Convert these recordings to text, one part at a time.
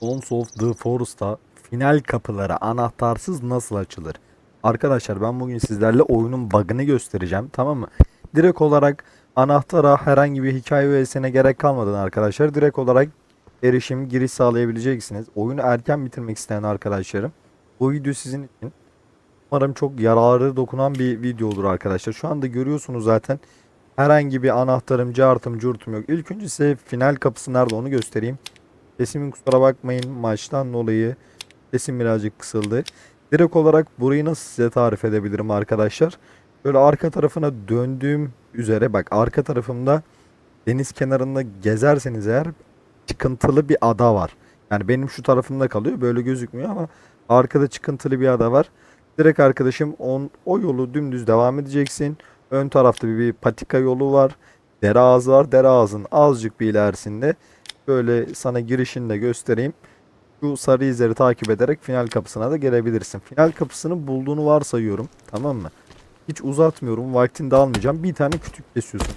Sons of the Forest'ta final kapıları anahtarsız nasıl açılır? Arkadaşlar ben bugün sizlerle oyunun bug'ını göstereceğim tamam mı? Direkt olarak anahtara herhangi bir hikaye üyesine gerek kalmadan arkadaşlar direkt olarak erişim giriş sağlayabileceksiniz. Oyunu erken bitirmek isteyen arkadaşlarım bu video sizin için. Umarım çok yararı dokunan bir video olur arkadaşlar. Şu anda görüyorsunuz zaten herhangi bir anahtarım, cartım, curtum yok. İlk önce size final kapısı nerede onu göstereyim. Sesimin kusura bakmayın maçtan dolayı sesim birazcık kısıldı. Direkt olarak burayı nasıl size tarif edebilirim arkadaşlar? Böyle arka tarafına döndüğüm üzere bak arka tarafımda deniz kenarında gezerseniz eğer çıkıntılı bir ada var. Yani benim şu tarafımda kalıyor böyle gözükmüyor ama arkada çıkıntılı bir ada var. Direkt arkadaşım on, o yolu dümdüz devam edeceksin. Ön tarafta bir, bir patika yolu var. Dere ağzı var. Dere ağzının azıcık bir ilerisinde böyle sana girişini de göstereyim. Şu sarı izleri takip ederek final kapısına da gelebilirsin. Final kapısını bulduğunu varsayıyorum. Tamam mı? Hiç uzatmıyorum. Vaktini de almayacağım. Bir tane kütük kesiyorsun.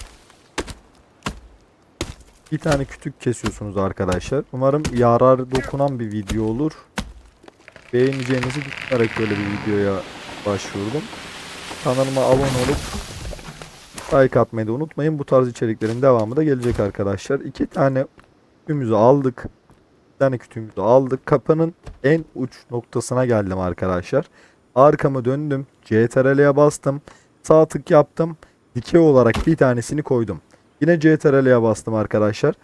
Bir tane kütük kesiyorsunuz arkadaşlar. Umarım yararı dokunan bir video olur. Beğeneceğinizi düşünerek böyle bir videoya başvurdum. Kanalıma abone olup like atmayı da unutmayın. Bu tarz içeriklerin devamı da gelecek arkadaşlar. İki tane kütüğümüzü aldık. Bir tane kütüğümüzü aldık. Kapının en uç noktasına geldim arkadaşlar. Arkamı döndüm. CTRL'ye bastım. Sağ tık yaptım. Dikey olarak bir tanesini koydum. Yine CTRL'ye bastım arkadaşlar.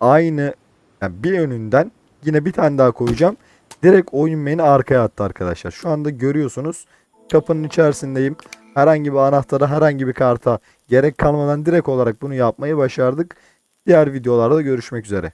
Aynı yani bir önünden yine bir tane daha koyacağım. Direkt oyun beni arkaya attı arkadaşlar. Şu anda görüyorsunuz. Kapının içerisindeyim. Herhangi bir anahtara, herhangi bir karta gerek kalmadan direkt olarak bunu yapmayı başardık. Diğer videolarda görüşmek üzere.